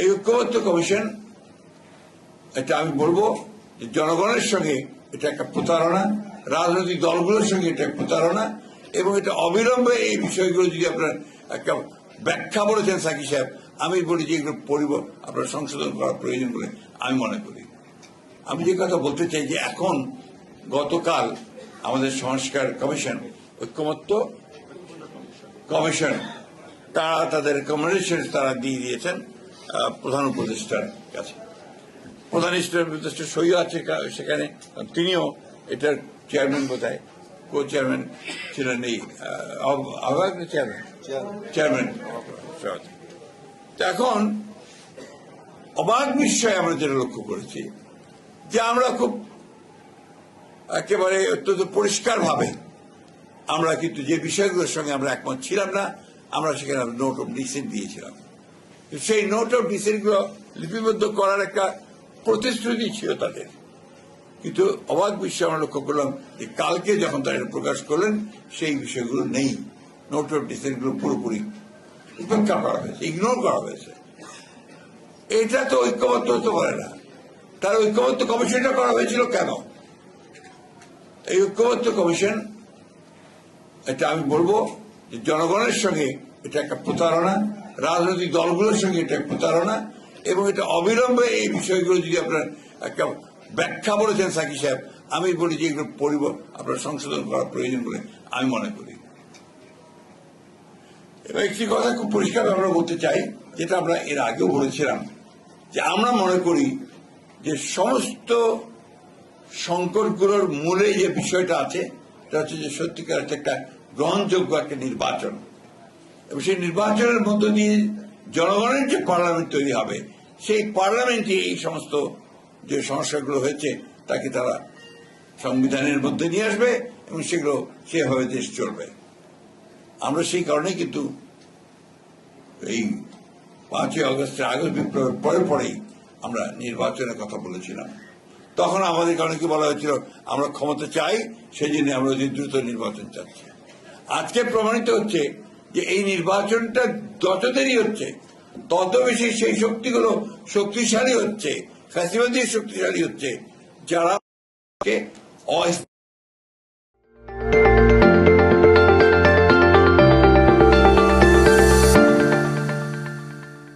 এই ঐক্যবদ্ধ কমিশন, এটা আমি বলব যে জনগণের সঙ্গে এটা একটা প্রতারণা, রাজনৈতিক দলগুলোর সঙ্গে এটা প্রতারণা, এবং এটা অবিলম্বে এই বিষয়গুলো যদি আপনার একটা ব্যাখ্যা বলেছেন সাকি সাহেব, আমি বলি যে এগুলো পরিব, আপনার সংশোধন করা প্রয়োজন বলে আমি মনে করি। আমি যে কথা বলতে চাই যে এখন গতকাল আমাদের সংস্কার কমিশন, ঐক্যমত্য কমিশন, তারা তাদের রেকমেন্ডেশন তারা দিয়ে দিয়েছেন। প্রধান উপদেষ্টার কাছে। প্রধান উপদেষ্টা সই আছে সেখানে তিনিও এটার চেয়ারম্যান বোধহয় কো চেয়ারম্যান ছিলেন এই আহ্বায়ক চেয়ারম্যান চেয়ারম্যান এখন অবাক বিস্ময় আমরা যেটা লক্ষ্য করেছি যে আমরা খুব একেবারে অত্যন্ত পরিষ্কার ভাবে আমরা কিন্তু যে বিষয়গুলোর সঙ্গে আমরা একমত ছিলাম না আমরা সেখানে নোট অফ ডিসেন্ট দিয়েছিলাম। সেই নোট অফ ডিসেন্টগুলো লিপিবদ্ধ করার একটা প্রতিশ্রুতি ছিল তাদের। কিন্তু অবাক বিষয় আমরা লক্ষ্য করলাম যে কালকে যখন তারা প্রকাশ করলেন, সেই বিষয়গুলো নেই। নোট অফ ডিসেন্টগুলো পুরোপুরি উপেক্ষা করা হয়েছে, ইগনোর করা হয়েছে। এটা তো ঐক্যবদ্ধ হতে পারে না। তার ঐক্যবদ্ধ কমিশনটা করা হয়েছিল কেন? এই ঐক্যবদ্ধ কমিশন, এটা আমি বলব জনগণের সঙ্গে এটা একটা প্রতারণা। রাজনৈতিক দলগুলোর সঙ্গে এটা প্রতারণা এবং এটা অবিলম্বে এই বিষয়গুলো যদি আপনার একটা ব্যাখ্যা বলেছেন সাকি সাহেব, আমি বলি যে এগুলো পরিব, আপনার সংশোধন করা প্রয়োজন বলে আমি মনে করি। এবং একটি কথা খুব পরিষ্কার আমরা বলতে চাই, যেটা আমরা এর আগেও বলেছিলাম, যে আমরা মনে করি যে সমস্ত সংকটগুলোর মূলে যে বিষয়টা আছে, সেটা হচ্ছে যে সত্যিকার একটা গ্রহণযোগ্য একটা নির্বাচন। এবং সেই নির্বাচনের মধ্য দিয়ে জনগণের যে পার্লামেন্ট তৈরি হবে, সেই পার্লামেন্টে এই সমস্ত যে সমস্যাগুলো হয়েছে, তাকে তারা সংবিধানের মধ্যে নিয়ে আসবে এবং সেগুলো সেভাবে দেশ চলবে। আমরা সেই কারণেই কিন্তু এই পাঁচই আগস্টের আগস্ট বিপ্লবের পরে পরেই আমরা নির্বাচনের কথা বলেছিলাম। তখন আমাদের কারণে কি বলা হয়েছিল, আমরা ক্ষমতা চাই, সেই জন্য আমরা দ্রুত নির্বাচন চাচ্ছি। আজকে প্রমাণিত হচ্ছে যে এই নির্বাচনটা যত দেরি হচ্ছে, তত বেশি সেই শক্তিগুলো শক্তিশালী হচ্ছে, ফ্যাসিবাদী শক্তিশালী হচ্ছে, যারা